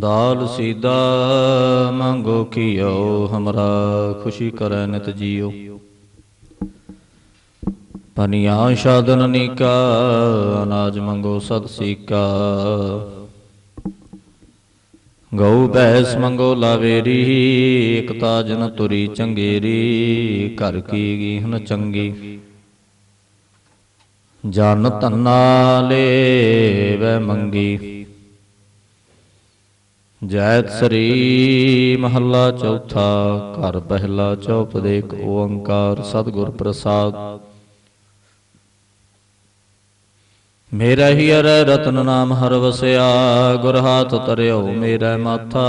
ਦਾਲ ਸੀਦਾ ਮੰਗੋ ਕੀਓ, ਹਮਰਾ ਖੁਸ਼ੀ ਕਰੈ ਨਿਤ ਜੀਓ। ਪਨੀਆ ਸ਼ਾਦਨ ਨੀਕਾ, ਅਨਾਜ ਮੰਗੋ ਸਤ ਸੀਕਾ। ਗਊ ਬੈਸ ਮੰਗੋ ਲਾਵੇਰੀ ਇਕ ਤਾਜਨ ਤੁਰੀ ਚੰਗੇਰੀ, ਘਰ ਕੀ ਗੀਹਨ ਚੰਗੀ। ਜਨ ਤੰਨਾ ਲੇ ਵੈ ਮੰਗੀ। ਜੈਤ ਸ੍ਰੀ ਮਹੱਲਾ ਚੌਥਾ, ਘਰ ਪਹਿਲਾ ਚੌਪਦੇਕ ਓੰਕਾਰ ਸਤਿਗੁਰ ਪ੍ਰਸਾਦ। ਮੇਰਾ ਹੀ ਅਰ ਰਤਨ ਨਾਮ ਹਰ ਵਸਿਆ, ਗੁਰ ਹਾਥ ਤਰਿਓ ਮੇਰਾ ਮਾਥਾ,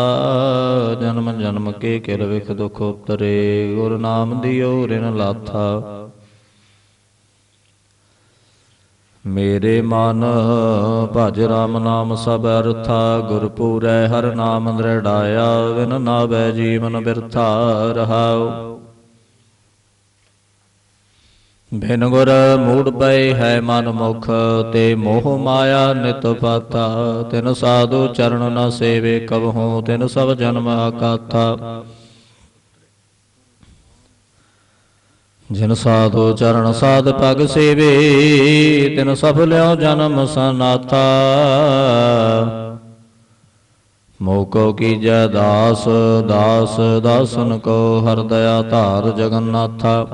ਜਨਮ ਜਨਮ ਕੇ ਕਿਲ ਵਿਖ ਦੁਖ ਉਤਰੇ ਗੁਰ ਨਾਮ ਦਿਓ ਰਿਨ ਲਾਥਾ। ਮੇਰੇ ਮਨ ਭਜ ਰਾਮ ਨਾਮ ਸਭ ਅਰਥਾ ਗੁਰ ਪੂਰੈ ਹਰ ਨਾਮ ਦ੍ਰਿੜਾਇਆ ਵਿਨ ਨਾਵੈ ਜੀਵਨ ਬਿਰਥਾ ਰਹਾਉ। ਬਿਨ ਗੁਰ ਮੂੜ ਪਏ ਹੈ ਮਨ ਮੁਖ, ਤੇ ਮੋਹ ਮਾਇਆ ਨਿਤ ਪਾਤਾ। ਤਿਨ ਸਾਧੂ ਚਰਨ ਨ ਸੇਵੇ ਕਬਹੂ, ਤਿਨ ਸਭ ਜਨਮ ਆਕਾਥਾ। ਜਿਨ ਸਾਧੂ ਚਰਨ ਸਾਧ ਪਗ ਸੇਵੇ, ਤਿਨ ਸਭ ਜਨਮ ਸਨਾਥਾ। ਮੋਕੋ ਕੀ ਕੀਜੈ ਦਾਸ ਦਾਸ ਦਾਸਨ ਕੋ ਹਰ ਦਇਆ ਧਾਰ ਜਗਨਨਾਥਾ।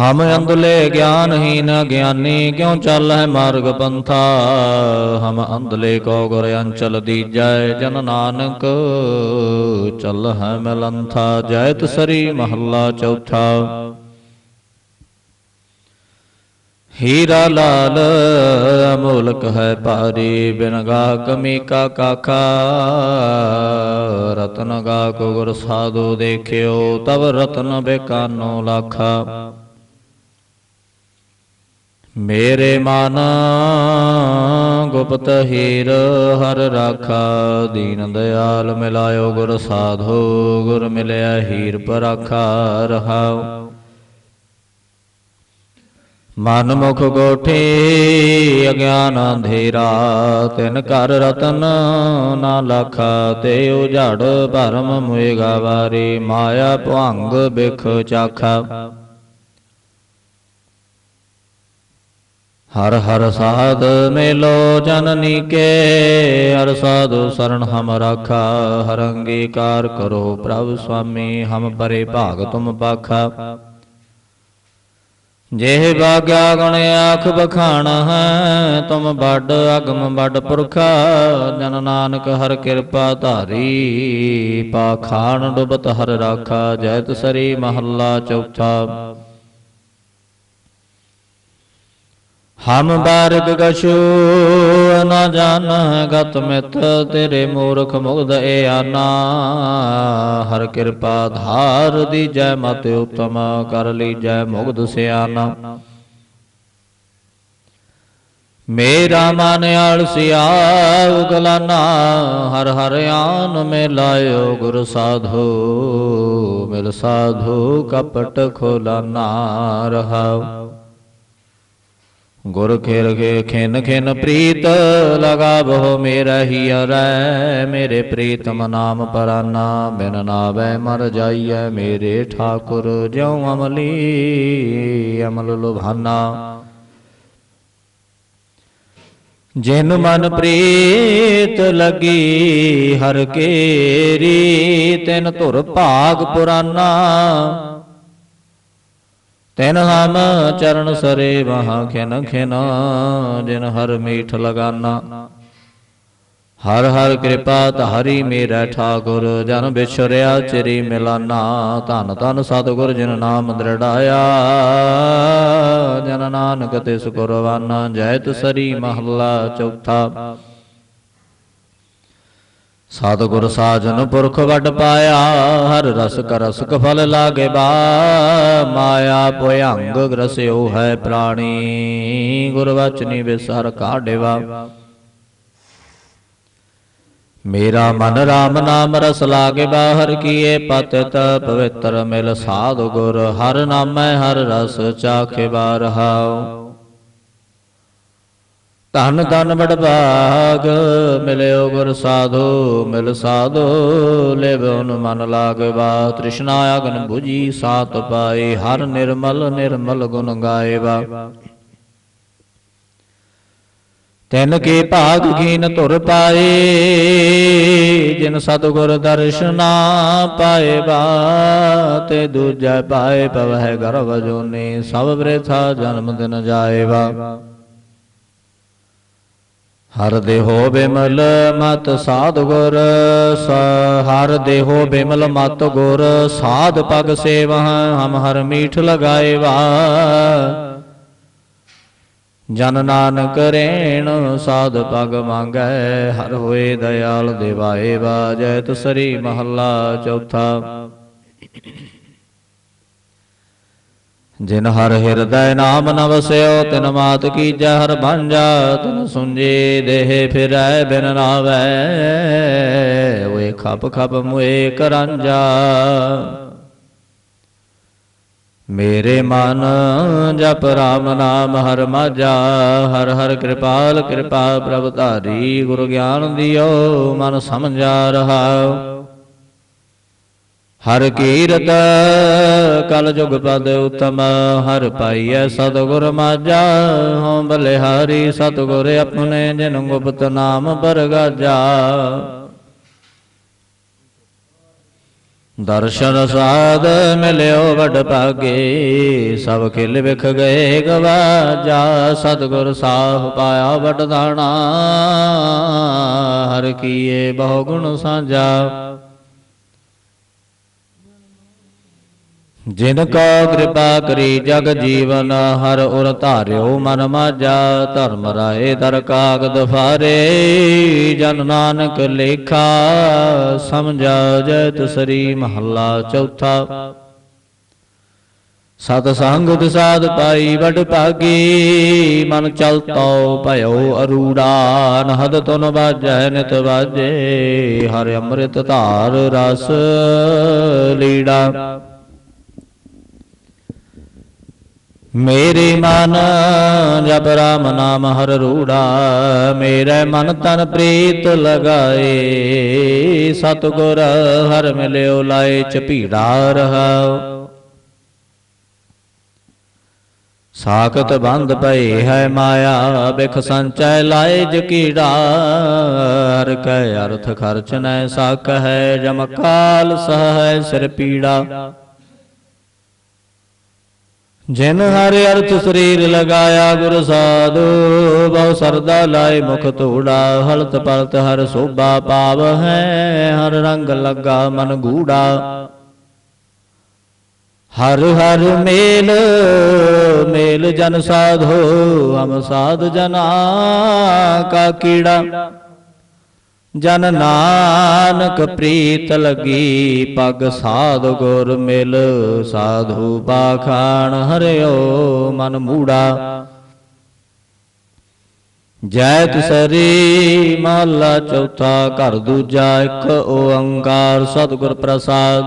ਹਮ ਅੰਧਲੇ ਗਿਆਨਹੀਨ ਗਿਆਨੀ ਕਿਉ ਚੱਲ ਹੈ ਮਾਰਗ ਪੰਥਾ? ਹਮ ਅੰਧਲੇ ਕੋ ਗੁਰ ਅੰਚਲ ਦੀਜੈ, ਜਨ ਨਾਨਕ ਚੱਲ ਹੈ ਮਲੰਥਾ, ਜੈਤ ਸਰੀ ਮਹੱਲਾ ਚੌਥਾ। ਹੀਰਾ ਲਾਲ ਅਮੋਲਕ ਹੈ ਭਾਰੀ, ਬਿਨ ਗਾ ਕਮੀ ਕਾ ਕਾਖਾ। ਰਤਨ ਗਾ ਕੋ ਗੁਰ ਸਾਧੂ ਦੇਖਿਓ ਤਬ ਰਤਨ ਬੇਕਾਨੋ ਲਾਖਾ। ਮੇਰੇ ਮਨ ਗੁਪਤ ਹੀਰ, ਹਰ ਰਾਖਾ ਦੀਨ ਦਿਆਲ ਮਿਲਾਇਓ, ਗੁਰ ਸਾਧੋ, ਗੁਰ ਮਿਲਿਆ ਹੀਰ ਪਰਾਖਾ ਰਹਾਉ। ਮਨ ਮੁਖ ਗੋਠੇ, ਅਗਿਆਨ ਅੰਧੇਰਾ, ਤਿਨ ਕਰ ਰਤਨ ਨਾ ਲਖਾ, ਤੇ ਉਝੜ ਭਰਮ ਮੁਏਗਾ ਵਾਰੀ ਮਾਇਆ ਭੰਗ ਬਿਖ ਚਾਖਾ। ਹਰ ਹਰ ਸਾਧ ਮੇਲੋ ਜਨਨੀ ਕੇ ਹਰ ਸਾਧੂ ਸਰਣ ਹਮ ਰਾਖਾ, ਹਰ ਅੰਗੀਕਾਰ ਕਰੋ ਪ੍ਰਭ ਸੁਆਮੀ ਹਮ ਪਰੇ ਭਾਗ ਤੁਮ ਪਾਖਾ। ਜਿਹੇ ਬਾਗਿਆ ਗਣ ਆਖ ਬਖਾਣ ਹੈ ਤੁਮ ਵੱਡ ਅਗਮ ਵੱਡ ਪੁਰਖਾ, ਜਨ ਨਾਨਕ ਹਰ ਕਿਰਪਾ ਧਾਰੀ ਪਾਖਾਨ ਡੁਬਤ ਹਰ ਰਾਖਾ, ਜੈਤ ਸਰੀ ਮਹੱਲਾ ਚੌਥਾ। ਹਮ ਬਾਰਗ ਗਸ਼ੂ ਨ ਜਾਣ ਗਤ ਮਿਤ, ਤੇਰੇ ਮੂਰਖ ਮੁਗਧ ਏ ਆਨਾ। ਹਰ ਕਿਰਪਾ ਧਾਰ ਦੀ ਜੈ ਮਤ ਉਤਮ, ਕਰ ਲਈ ਜੈ ਮੁਗਧ ਸਿਆਨਾ। ਮੇਰਾ ਮਨ ਆਲਸਿਆ, ਉਗਲਾਨਾ, ਹਰ ਹਰਿਆਨ ਆਨ ਮੇ ਲਾਇਓ ਗੁਰ ਸਾਧੂ। ਮਿਲ ਸਾਧੂ ਕਪਟ ਖੋਲਾਨਾ ਰਹਾਉ। ਗੁਰ ਖੇਰ ਕੇ ਖਿਨ ਖਿਨ ਪ੍ਰੀਤ, ਲਗਾ ਬਹੁ ਮੇਰਾ ਹੀ ਅਰੈ। ਮੇਰੇ ਪ੍ਰੀਤਮ ਨਾਮ ਪਰਾਨਾ, ਬਿਨ ਨਾਵੈ ਮਰ ਜਾਈਐ। ਮੇਰੇ ਠਾਕੁਰ ਜਿਉ ਅਮਲੀ, ਅਮਲ ਲੁਭਾਨਾ। ਜਿਨ ਮਨ ਪ੍ਰੀਤ ਲਗੀ, ਹਰ ਕੇਰੀ ਤਿਨ ਧੁਰ ਭਾਗ ਪੁਰਾਨਾ। ਤਿਨ ਹਮ ਚਰਨ ਸਰੇ ਵਹਾਂ ਖਿਨ ਖਿਨ, ਜਿਨ ਹਰ ਮੀਠ ਲਗਾਨਾ। ਹਰ ਹਰ ਕਿਰਪਾ ਧਾਰੀ ਮੇਰਾ ਠਾਕੁਰ, ਜਨ ਵਿਛਰਿਆ ਚਿਰੀ ਮਿਲਾਨਾ। ਧਨ ਧਨ ਸਤਿਗੁਰ ਜਿਨ ਨਾਮ ਦ੍ਰਿੜਾਇਆ, ਜਨ ਨਾਨਕ ਤਿਸ ਕੁਰਬਾਨਾ। ਜੈਤ ਸਰੀ ਮਹੱਲਾ ਚੌਥਾ। ਸਤਿਗੁਰ ਸਾਜਨ ਪੁਰਖ ਵੱਡ ਪਾਇਆ, ਹਰ ਰਸ ਕਰਸ ਫਲ ਲਾਗੇ ਬਾ, ਮਾਇਆ ਭਯੰਗ ਗ੍ਰਸਿਓ ਹੈ ਪ੍ਰਾਣੀ, ਗੁਰ ਵਚਨੀ ਵਿਸਰ ਕਾਢੇਵਾ ਮੇਰਾ ਮਨ RAM ਨਾਮ ਰਸ ਲਾਗੇ ਬਾਹਰ ਕੀਏ ਪਤਿਤ ਪਵਿੱਤਰ ਮਿਲ ਸਾਧ ਗੁਰ ਹਰ ਨਾਮੈ ਹਰ ਰਸ ਚਾਖੇ ਬਾਰਹਾਉ ਧਨ ਧਨ ਬੜ ਭਾਗ, ਮਿਲਿਓ ਗੁਰ ਸਾਧੋ, ਮਿਲ ਸਾਧੋ ਲਿਵਨ ਮਨ ਲਾਗਵਾ। ਤ੍ਰਿਸ਼ਨਾ ਅਗਨ 부ਜੀ ਸਾਤ ਪਾਏ, ਹਰ ਨਿਰਮਲ ਨਿਰਮਲ ਗੁਣ ਗਾਏਵਾ ਤਿਨ ਕੇ ਭਾਗ ਕੀਨ ਧੁਰ ਪਾਏ, ਜਿਨ ਸਤਿਗੁਰ ਦਰਸ਼ਨਾ ਪਾਏ ਬਾ ਤੇ ਦੂਜੈ ਪਾਏ ਪਵਹਿ ਗਰਭ ਜੋਨੇ, ਸਭ ਬ੍ਰੇਥਾ ਜਨਮ ਦਿਨ ਜਾਏਵਾ। ਹਰ ਦੇਹੋ ਬਿਮਲ ਮਤ ਸਾਧ ਗੁਰ ਹਰ ਦੇਹੋ ਬਿਮਲ ਮਤ ਗੁਰ ਸਾਧ ਪਗ ਸੇਵਹ, ਹਮ ਹਰ ਮੀਠ ਲਗਾਏਵਾ। ਜਨ ਨਾਨਕ ਰੇਣ, ਸਾਧ ਪਗ ਮੰਗੈ, ਹਰ ਹੋਏ ਦਇਆਲ ਦਿਵਾਏ ਬਾਜੈ ਸਰੀ ਮਹੱਲਾ ਚੌਥਾ। ਜਿਨ ਹਰ ਹਿਰਦੈ ਨਾਮ ਨ ਵਸਿਓ, ਤਿਨ ਮਾਤ ਕੀਜੈ ਹਰ ਭਾਂਜਾ ਤਿਨ ਸੁੰਜੀ ਦੇਹ ਫਿਰੈ, ਬਿਨ ਨਾਵੈ, ਓਏ ਖਪ ਖਪ ਮੁਏ ਕਰਾਂਜਾ। ਮੇਰੇ ਮਨ ਜਪ ਰਾਮ ਨਾਮ ਹਰ ਮਾਝਾ, ਹਰ ਹਰ ਕਿਰਪਾਲ ਕਿਰਪਾ ਪ੍ਰਭ ਧਾਰੀ, ਗੁਰ ਗਿਆਨ ਦਿਓ, ਮਨ ਸਮਝਾ ਰਹਾ। ਹਰ ਕੀਰਤ ਕਲ ਜੁਗ ਪਦ ਉਤਮ ਹਰ ਪਾਈਐ ਸਤਿਗੁਰ ਮਾਝਾ ਹਉ ਬਲਿਹਾਰੀ ਸਤਿਗੁਰ ਆਪਣੇ ਜਿਨ ਗੁਪਤ ਨਾਮ ਬਰਗਾਜਾ ਦਰਸ਼ਨ ਸਾਧ ਮਿਲਿਓ ਵਡ ਭਾਗੇ ਸਭ ਖਿਲ ਵਿਖ ਗਏ ਗਵਾਜਾ ਸਤਿਗੁਰ ਸਾਹ ਪਾਇਆ ਵਡ ਦਾਣਾ। ਹਰ ਕੀਏ ਬਹੁ ਗੁਣ ਸਾਂਝਾ। ਜਿਨ ਕੋ ਕਿਰਪਾ ਕਰੀ ਜਗ ਜੀਵਨ, ਹਰ ਉਰ ਧਾਰਿਓ ਮਨ ਮਾਜਾ, ਧਰਮ ਰਾਏ ਦਰ ਕਾਗਦ ਫਾਰੇ। ਜਨ ਨਾਨਕ ਲੇਖਾ, ਸਮਝਾ ਜੈਤ ਸਰੀ ਮਹੱਲਾ ਚੌਥਾ। ਸਤ ਸੰਗ ਸਾਧ ਪਾਈ ਵਡ ਭਾਗੀ, ਮਨ ਚਲ ਚਲਤੋ ਭਇਓ ਅਰੂੜਾ। ਨਹਦ ਤੁਨ ਬਾਜੈ, ਨਿਤ ਬਾਜੇ, ਹਰਿ ਅੰਮ੍ਰਿਤ ਧਾਰ ਰਸ ਲੀੜਾ। ਮੇਰੇ ਮਨ ਜਪ ਰਾਮ ਨਾਮ ਹਰ ਰੂੜਾ, ਮੇਰੇ ਮਨ ਤਨ ਪ੍ਰੀਤ ਲਗਾਏ। ਸਤਗੁਰ ਹਰ ਮਿਲਿਓ ਲਾਏ ਚਪੀੜਾ ਰਹਾ ਸਾਖਤ ਬੰਦ ਪਈ ਹੈ ਮਾਇਆ, ਬਿਖ ਸੰਚੈ ਲਾਏ ਜਕੀੜਾ ਹਰ ਕੈ ਅਰਥ ਖਰਚ ਨੈ ਸਾਕ ਹੈ ਜਮ ਕਾਲ ਹੈ ਸਿਰ ਪੀੜਾ। ਜਿਨ ਹਰ ਅਰਥ ਸਰੀਰ ਲਗਾਇਆ ਗੁਰ ਸਾਧੂ, ਬਹੁ ਸਰਦਾ ਲਾਏ ਮੁਖ ਧੂੜਾ, ਹਲਤ ਪਲਤ ਹਰ ਸੋਭਾ ਪਾਵ ਹੈ, ਹਰ ਰੰਗ ਲੱਗਾ ਮਨ ਗੂੜਾ। ਹਰ ਹਰ ਮੇਲ ਮੇਲ ਜਨ ਸਾਧੋ ਹਮ ਸਾਧ ਜਨਾ ਕਾ ਕੀੜਾ। ਜਨ ਨਾਨਕ ਪ੍ਰੀਤ ਲਗੀ, ਪਗ ਸਾਧ ਗੁਰ ਮਿਲ, ਸਾਧੂ ਬਾਖਾਨ ਹਰਿਓ ਮਨ ਮੂੜਾ। ਜੈ ਤਿਸਰੀ ਮਹਲਾ ਚੌਥਾ, ਘਰ ਦੂਜਾ ਇੱਕ, ਓੰਕਾਰ ਸਤਿਗੁਰ ਪ੍ਰਸਾਦ।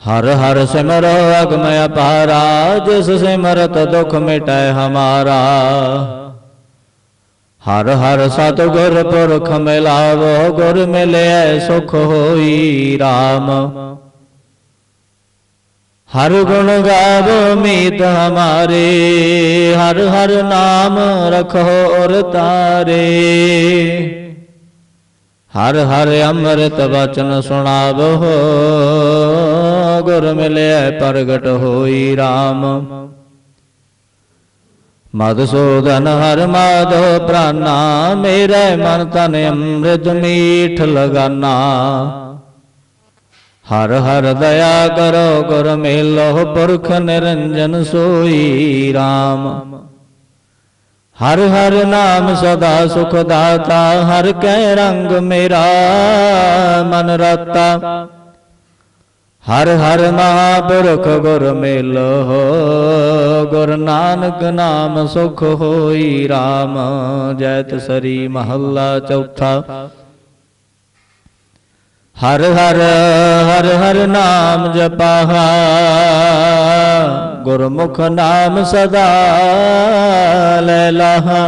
ਹਰ ਹਰ ਸਿਮਰੋ ਅਗਮ ਅਪਾਰਾ ਜਿਸ ਸਿਮਰਤ ਦੁਖ ਮਿਟੈ ਹਮਾਰਾ। ਹਰ ਹਰ ਸਤਿਗੁਰ ਪੁਰਖ ਮਿਲਾਵੋ, ਗੁਰ ਮਿਲਿਆ ਸੁਖ ਹੋਈ RAM ਹਰ ਗੁਣ ਗਾਵੋ ਮੀਤ ਹਮਾਰੇ, ਹਰ ਹਰ ਨਾਮ ਰਖੋ ਔਰ ਤਾਰੇ। ਹਰ ਹਰ ਅੰਮ੍ਰਿਤ ਬਚਨ ਸੁਣਾਵੋ, ਗੁਰ ਮਿਲਿਆ ਪ੍ਰਗਟ ਹੋਈ RAM ਮਦਸੂਦਨ ਹਰ ਮਾਧੋ ਪ੍ਰਾਨਾ, ਮੇਰੇ ਮਨ ਤਨ ਅੰਮ੍ਰਿਤ ਮੀਠ ਲਗਾਨਾ। ਹਰ ਹਰ ਦਇਆ ਕਰੋ, ਗੁਰ ਮੇਲੋ ਪੁਰਖ ਨਿਰੰਜਨ ਸੋਈ RAM ਹਰ ਹਰ ਨਾਮ ਸਦਾ ਸੁਖ ਦਾਤਾ, ਹਰ ਕੈ ਰੰਗ ਮੇਰਾ ਮਨ ਰਤਾ। ਹਰ ਹਰ ਮਹਾਪੁਰਖ ਗੁਰ ਮਿਲੋ ਗੁਰ ਨਾਨਕ ਨਾਮ ਸੁਖ ਹੋਈ RAM ਜੈਤ ਸਰੀ ਮਹੱਲਾ ਚੌਥਾ। ਹਰ ਹਰ ਹਰ ਹਰ ਨਾਮ ਜਪਾਹਾ ਗੁਰਮੁਖ ਨਾਮ ਸਦਾ ਲੈ ਲਾਹਾ।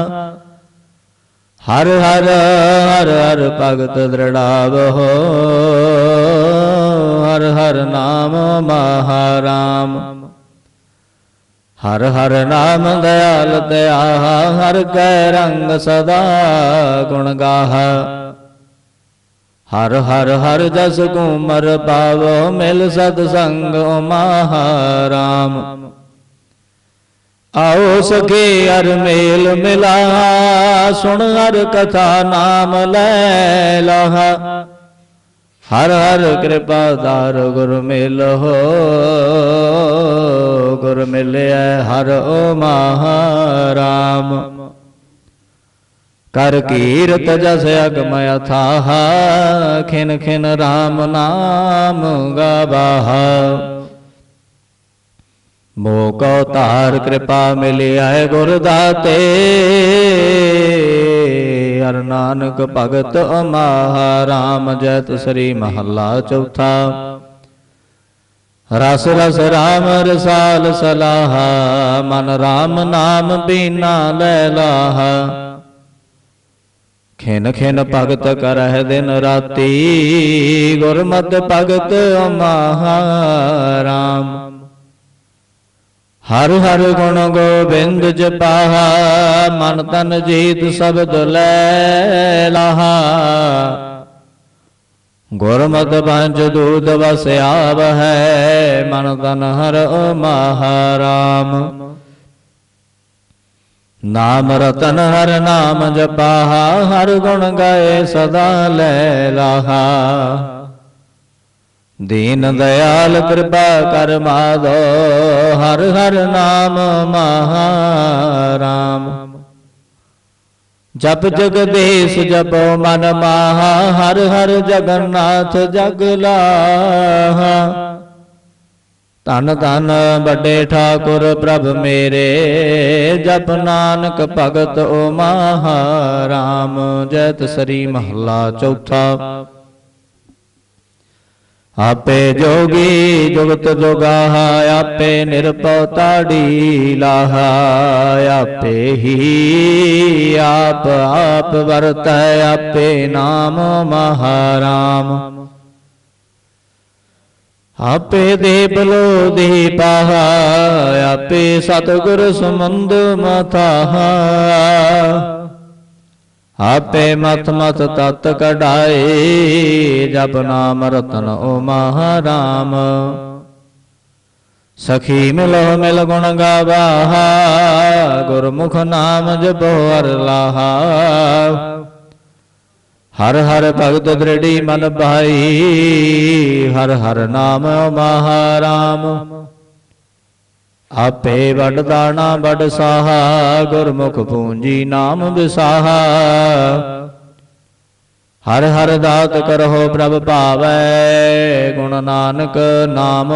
ਹਰ ਹਰ ਹਰ ਹਰ ਭਗਤ ਦ੍ਰਿੜਾਵਹੋ ਹਰ ਨਾਮ ਮਹਾਰਾਮ। ਹਰ ਹਰ ਨਾਮ ਦਇਆਲ ਦਇਆ, ਹਰ ਕੈ ਰੰਗ ਸਦਾ ਗੁਣ ਗਾਹ। ਹਰ ਹਰ ਹਰ ਜਸ ਕੁਮਰ ਪਾਵੋ, ਮਿਲ ਸਤ ਸੰਗ ਮਹਾਰਾਮ। ਆਓ ਸਖੇ ਅਰ ਮੇਲ ਮਿਲਾ, ਸੁਣ ਹਰ ਕਥਾ ਨਾਮ ਲੈ ਲਹਾ। ਹਰ ਹਰ ਕਿਰਪਾ ਦਾਰ ਗੁਰ ਮਿਲ ਹੋ ਗੁਰ ਮਿਲਿਆ ਹਰ ਓ ਮਹਾਰਾਮ। ਕਰ ਕੀਰਤ ਜਸ ਅਗਮ ਅਥਾਹ, ਖਿਨ ਖਿਨ RAM ਨਾਮ ਗਾਵਾਹ। ਮੋਕੋ ਤਾਰ ਕਿਰਪਾ ਮਿਲਿਆ ਗੁਰ ਦਾਤੇ ਹਰ ਨਾਨਕ ਭਗਤ ਅਮਾਹ ਰਾਮ ਜੈਤ ਸ੍ਰੀ ਮਹੱਲਾ ਚੌਥਾ। ਰਸ ਰਸ ਰਾਮ ਰਸਾਲ ਸਲਾਹ, ਮਨ ਰਾਮ ਨਾਮ ਬੀਨਾ ਲੈ ਲਾਹ। ਖਿਨ ਖਿਨ ਭਗਤ ਕਰਹਿ ਦਿਨ ਰਾਤੀ, ਗੁਰਮਤਿ ਭਗਤ ਮਹਾਰਾਮ ਹਰ ਹਰ ਗੁਣ ਗੋਬਿੰਦ ਜਪਾਹਾ, ਮਨ ਤਨ ਜੀਤ ਸ਼ਬਦ ਲੈ ਲਾਹਾ। ਗੁਰਮਤਿ ਪੰਜ ਦੂਤ ਵਸਿਆਵ ਹੈ, ਮਨ ਤਨ ਹਰ ਮਹਾਰਾਮ। ਨਾਮ ਰਤਨ ਹਰ ਨਾਮ ਜਪਾਹਾ, ਹਰ ਗੁਣ ਗਾਏ ਸਦਾ ਲੈ ਲਾਹਾ। ਦੀਨ ਦਇਆਲ ਕਿਰਪਾ ਕਰ ਮਾਧੋ ਹਰ ਹਰ ਨਾਮ ਮਹਾਰਾਮ। ਜਪ ਜਗਦੇਸ਼ ਜਪੋ ਮਨ ਮਾਹਾ, ਹਰ ਹਰ ਜਗਨਨਾਥ ਜਗ ਲਾਹਾ। ਧੰਨ ਧੰਨ ਵੱਡੇ ਠਾਕੁਰ ਪ੍ਰਭ ਮੇਰੇ, ਜਪ ਨਾਨਕ ਭਗਤ ਓ ਮਹਾਰਾਮ। ਜੈਤ ਸ੍ਰੀ ਮਹੱਲਾ ਚੌਥਾ। ਆਪੇ ਜੋਗੀ ਜੁਗਤ ਜੁਗਾਹਾ, ਆਪੇ ਨਿਰਭਉ ਤਾੜੀ ਲਾਹਾ, ਆਪੇ ਹੀ ਆਪ ਆਪ ਵਰਤੈ, ਆਪੇ ਨਾਮ ਮਹਾਰਾਮ। ਆਪੇ ਦੇ ਲੋ ਦੇ ਆਪੇ ਸਤਿਗੁਰ ਸਮੰਦ ਮਥਾਹਾ। ਆਪੇ ਮਤ ਮਤ ਤਤ ਕਢਾਏ, ਜਪ ਨਾਮ ਰਤਨ ਓ ਮਹਾਰਾਮ। ਸਖੀ ਮਿਲੋ, ਮਿਲ ਗੁਣ ਗਾਵਾਹਾ ਗੁਰਮੁਖ ਨਾਮ ਜਪੋ ਅਰ ਲਾਹਾ। ਹਰ ਹਰ ਭਗਤ ਦ੍ਰਿੜੀ ਮਨ ਭਾਈ, ਹਰ ਹਰ ਨਾਮ ਮਹਾਰਾਮ। ਆਪੇ ਵੱਡ ਦਾਣਾ, ਵੱਡ ਸਾਹਾ, ਗੁਰਮੁਖ ਪੂੰਜੀ ਨਾਮ ਵਿਸਾਹਾ। ਹਰ ਹਰ ਦਾਤ ਕਰਹੁ ਪ੍ਰਭ ਭਾਵੈ, ਗੁਣ ਨਾਨਕ ਨਾਮ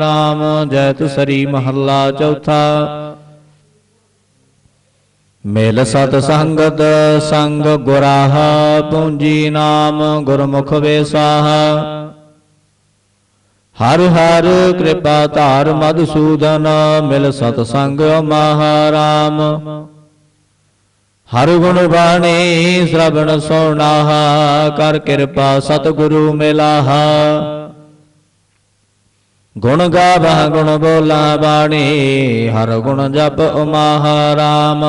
ਰਾਮ ਜੈਤ ਸਰੀ ਮਹੱਲਾ ਚੌਥਾ। ਮੇਲ ਸਤ ਸੰਗਤ, ਸੰਗ ਗੁਰਾਹਾ, ਪੂੰਜੀ ਨਾਮ ਗੁਰਮੁਖ ਵੇਸਾਹਾ। ਹਰ ਹਰ ਕਿਰਪਾ ਧਾਰ ਮਧਸੂਦਨ ਮਿਲ ਸਤ ਸੰਗ ਮਹਾਰਾਮ। ਹਰ ਗੁਣ ਬਾਣੀ ਸ਼ਰਵਣ ਸੋਣਾਹਾ ਕਰ ਕਿਰਪਾ ਸਤਿਗੁਰੂ ਮਿਲਾਹਾ। ਗੁਣ ਗਾਵਹ ਗੁਣ ਬੋਲਾ ਬਾਣੀ, ਹਰ ਗੁਣ ਜਪ ਮਹਾਰਾਮ।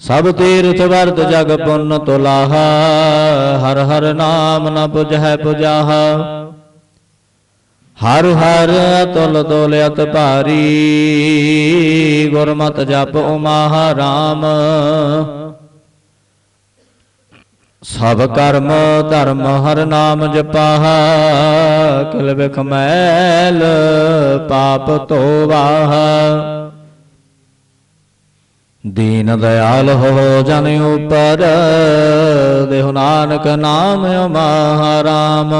ਸਭ ਤੀਰਥ ਵਰਤ ਜਗ ਪੁੰਨ ਤੁਲਾਹਾ, ਹਰ ਹਰ ਨਾਮ ਨ 부ਝੈ ਪੁਜਾਹਾ। ਹਰ ਹਰ ਤੁਲ ਤੋਲਿਅਤ ਭਾਰੀ, ਗੁਰਮਤ ਜਪ ਮਹਾਰਾਮ ਸਭ ਕਰਮ ਧਰਮ ਹਰ ਨਾਮ ਜਪਾਹ ਕਿਲ ਬਿਖ ਮੈਲ ਪਾਪ ਧੋਵਾਹਾ। ਦੀਨ ਦਇਆਲ ਹੋ ਜਨ ਉਪਰ, ਦੇਹੁ ਨਾਨਕ ਨਾਮ ਮਹਾਰਾਮ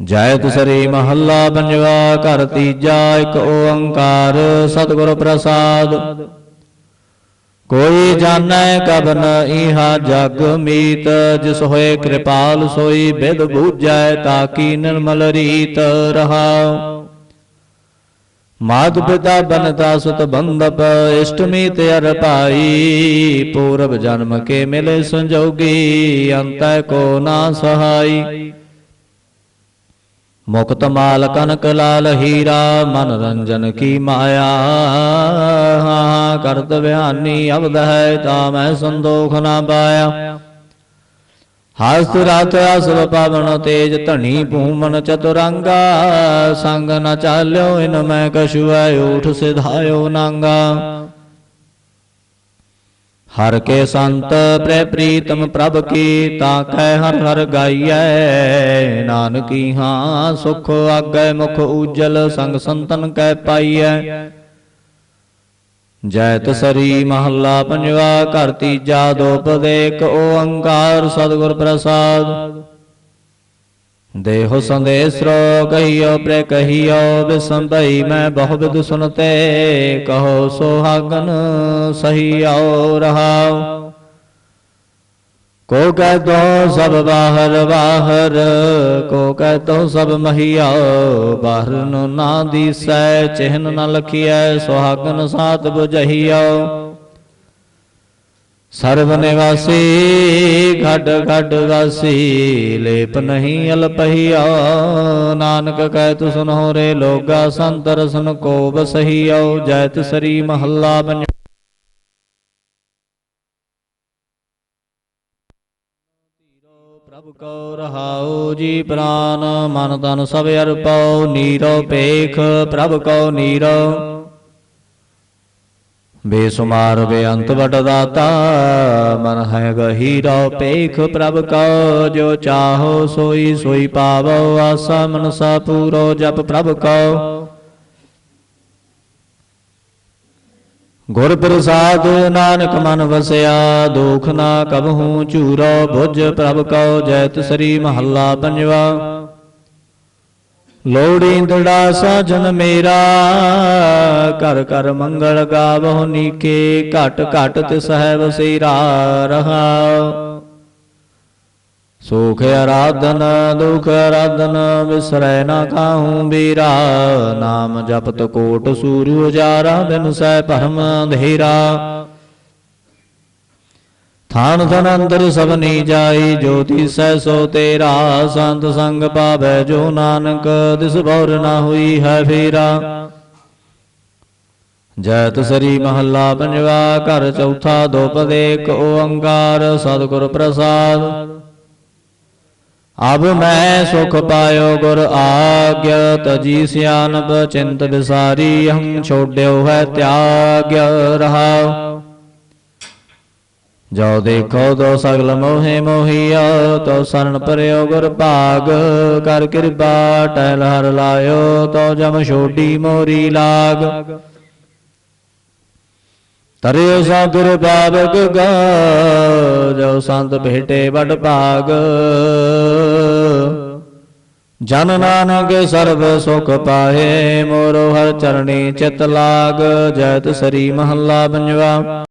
ਜੈਤ ਸ੍ਰੀ ਮਹੱਲਾ ਪੰਜਵਾ, ਘਰ ਤੀਜਾ, ਇੱਕ ਓੰਕਾਰ, ਸਤਿਗੁਰ ਪ੍ਰਸਾਦ। ਕੋਈ ਜਾਣੈ ਕਬ ਇਹਾ ਜਗ ਮੀਤ, ਜਿਸ ਹੋਏ ਕਿਰਪਾਲ ਸੋਈ ਬਿਦ ਬੂਝੈ, ਤਾਕੀ ਨਿਰਮਲ ਰੀਤ ਰਹਾਉ। ਮਾਤ ਪਿਤਾ ਬਨਤਾ ਸੁਤ ਬੰਦਪ ਇਸ਼ਟਮੀ ਤੇ ਅਰ ਪਾਈ ਪੂਰਬ ਜਨਮ ਕੇ ਮਿਲੇ ਸੰਜੋਗੀ, ਅੰਤੈ ਕੋ ਨਾ ਸਹਾਈ। ਮੁਕਤ ਮਾਲ ਕਨਕ ਲਾਲ ਹੀਰਾ ਮਨ ਰੰਜਨ ਕੀ ਮਾਇਆ? ਕਰਤ ਬਿਆਨੀ ਅਵਦ ਹੈ, ਤਾ ਮੈਂ ਸੰਦੋਖ ਨਾ ਪਾਇਆ। ਹਸਤ ਰਾਤ ਅਸਰ ਪਾਵਨ ਤੇਜ, ਧਣੀ ਭੂਮਨ ਚਤੁਰੰਗਾ। ਸੰਗ ਨ ਚਾਲਿਓ, ਇਨ ਮੈਂ ਕਛੂ ਊਠ ਸਿਧਾਇਓ ਨਾਂਗਾ। ਹਰ ਕੇ ਸੰਤ ਪ੍ਰੇ ਪ੍ਰੀਤਮ ਪ੍ਰਭ ਕੀ ਤਾਂ ਕੈ ਹਰ ਹਰ ਗਾਈਐ। ਨਾਨਕੀ ਹਾਂ ਸੁਖ ਆਗੈ ਮੁਖ ਉਜਲ ਸੰਗ ਸੰਤਨ ਕੈ ਪਾਈਐ। ਜੈਤ ਸਰੀ ਮਹੱਲਾ ਪੰਜਵਾ ਘਰ ਤੀਜਾ ਦੋਪਦੇਕ ਓੰਕਾਰ ਸਤਿਗੁਰ ਪ੍ਰਸਾਦ। ਦੇਹੁ ਸੰਦੇਸਰੋ ਕਹੀਓ ਪ੍ਰੇ ਕਹੀਓ ਬਿਸੰਭਈ ਮੈਂ ਬਹੁ ਵਿਦ ਸੁਨਤੇ, ਕਹੋ ਸੁਹਾਗਨ ਸਹੀ ਆਓ ਰਹਾਉ। ਕੋ ਕਹਿ ਤੋ ਸਭ ਬਾਹਰ ਬਾਹਰ, ਕੋ ਕਹਿ ਤੋ ਸਭ ਮਹੀਆਓ ਬਾਹਰ ਨੂੰ ਨਾ ਦੀਸੈ, ਚਿਹਨ ਨ ਲਖੀਐ, ਸੁਹਾਗਨ ਸਾਤ 부ਝਹੀਓ ਸਰਬ ਨਿਵਾਸੀ ਘਟ ਘਟ ਵਾਸੀ, ਲੇਪ ਨਹੀਂ ਅਲਪਹੀਓ ਨਾਨਕ ਕਹਿ ਤੁ ਸੁਨੋ ਰੇ, ਲੋਗਾ ਸੰਤ ਰਸਨ ਕੋ ਬਸਹੀਓ ਜੈਤ ਸਰੀ ਮਹੱਲਾ ਪੰਜ ਪ੍ਰਭ ਕੋ ਰਹਾਉ ਜੀ ਪ੍ਰਾਨ, ਮਨ ਤਨ ਸਭ ਅਰਪਉ, ਨੀਰੋ ਪੇਖ ਪ੍ਰਭ ਕੋ ਨੀਰੋ। ਬੇਸੁਮਾਰ ਬੇਅੰਤ ਵਡ ਦਾਤਾ ਮਨ ਹੈ ਗਹੀਰੋ ਪੇਖ ਪ੍ਰਭ ਕੋ, ਜੋ ਚਾਹੋ ਸੋਈ ਸੋਈ ਪਾਵੋ, ਆਸਾ ਮਨਸਾ ਪੂਰੋ, ਜਪ ਪ੍ਰਭ ਕੋ। ਗੁਰ ਪ੍ਰਸਾਦ ਨਾਨਕ ਮਨ ਵਸਿਆ, ਦੁਖ ਨਾ ਕਬਹੂ ਝੂਰੋ, ਬੁਝ ਪ੍ਰਭ ਕਉ ਜੈਤ ਸਰੀ ਮਹੱਲਾ ਪੰਜਵਾ। ਲੋੜੀ ਦੜਾ ਸਾਜਨ ਮੇਰਾ। ਘਰ ਘਰ ਮੰਗਲ ਗਾਵਹੁ ਨੀਕੇ, ਘਟ ਘਟ ਤਿਸ ਹੈ ਵਸੇਰਾ ਰਹਾ। ਸੁਖ ਆਰਾਧਨ, ਦੁਖ ਆਰਾਧਨ, ਵਿਸਰੈ ਨਾ ਕਾਹੂ ਬੀਰਾ ਨਾਮ ਜਪਤ ਕੋਟ ਸੂਰਿ ਉਜਾਰਾ, ਬਿਨ ਸੈ ਭਰਮ ਅੰਧੇਰਾ। ਥਾਨ ਥਨ ਅੰਦਰ ਸਭਨੀ ਜਾਈ, ਜੋਤੀ ਸੈ ਸੋ ਤੇਰਾ, ਸੰਤ ਸੰਗ ਪਾਵੈ ਜੋ ਨਾਨਕ ਦਿਸ ਬੌਰ ਨਾ ਹੋਈ ਹੈ ਫੇਰਾ। ਜੈਤ ਸਰੀ ਮਹੱਲਾ ਪੰਜਵਾ, ਘਰ ਚੌਥਾ ਦੋਪਦੇ ਕ ਓੰਕਾਰ, ਸਤਿਗੁਰ ਪ੍ਰਸਾਦ। ਅਬ ਮੈਂ ਸੁਖ ਪਾਇਓ ਗੁਰ ਆਗਿਆ ਤਜੀ ਸਿਆਨਪ ਚਿੰਤ ਵਿਸਾਰੀ ਹਮ ਛੋੜਿਓ ਹੈ ਤਿਆਗ ਰਹਾ। ਜੋ ਦੇਖੋ ਤੋ ਸਗਲ ਮੋਹਿ ਮੋਹਿਆ, ਤੋ ਸਰਣ ਪਰਿਓ ਗੁਰ ਭਾਗ। ਕਰ ਕਿਰਪਾ, ਟਹਿਲ ਹਰ ਲਾਇਓ, ਤੋ ਜਮ ਛੋਡੀ ਮੋਰੀ ਲਾਗ। ਤਰਿਓ ਸਾਧੁਰ ਬਾਬਕ ਗਾ ਜੋ ਸੰਤ ਭੇਟੇ ਵਡ ਭਾਗ। ਜਨ ਨਾਨਕ ਸਰਬ ਸੁਖ ਪਾਏ ਮੋਰੋ ਹਰ ਚਰਣੀ ਚਿਤ ਲਾਗ, ਜੈਤ ਸਰੀ ਮਹੱਲਾ ਪੰਜਵਾ।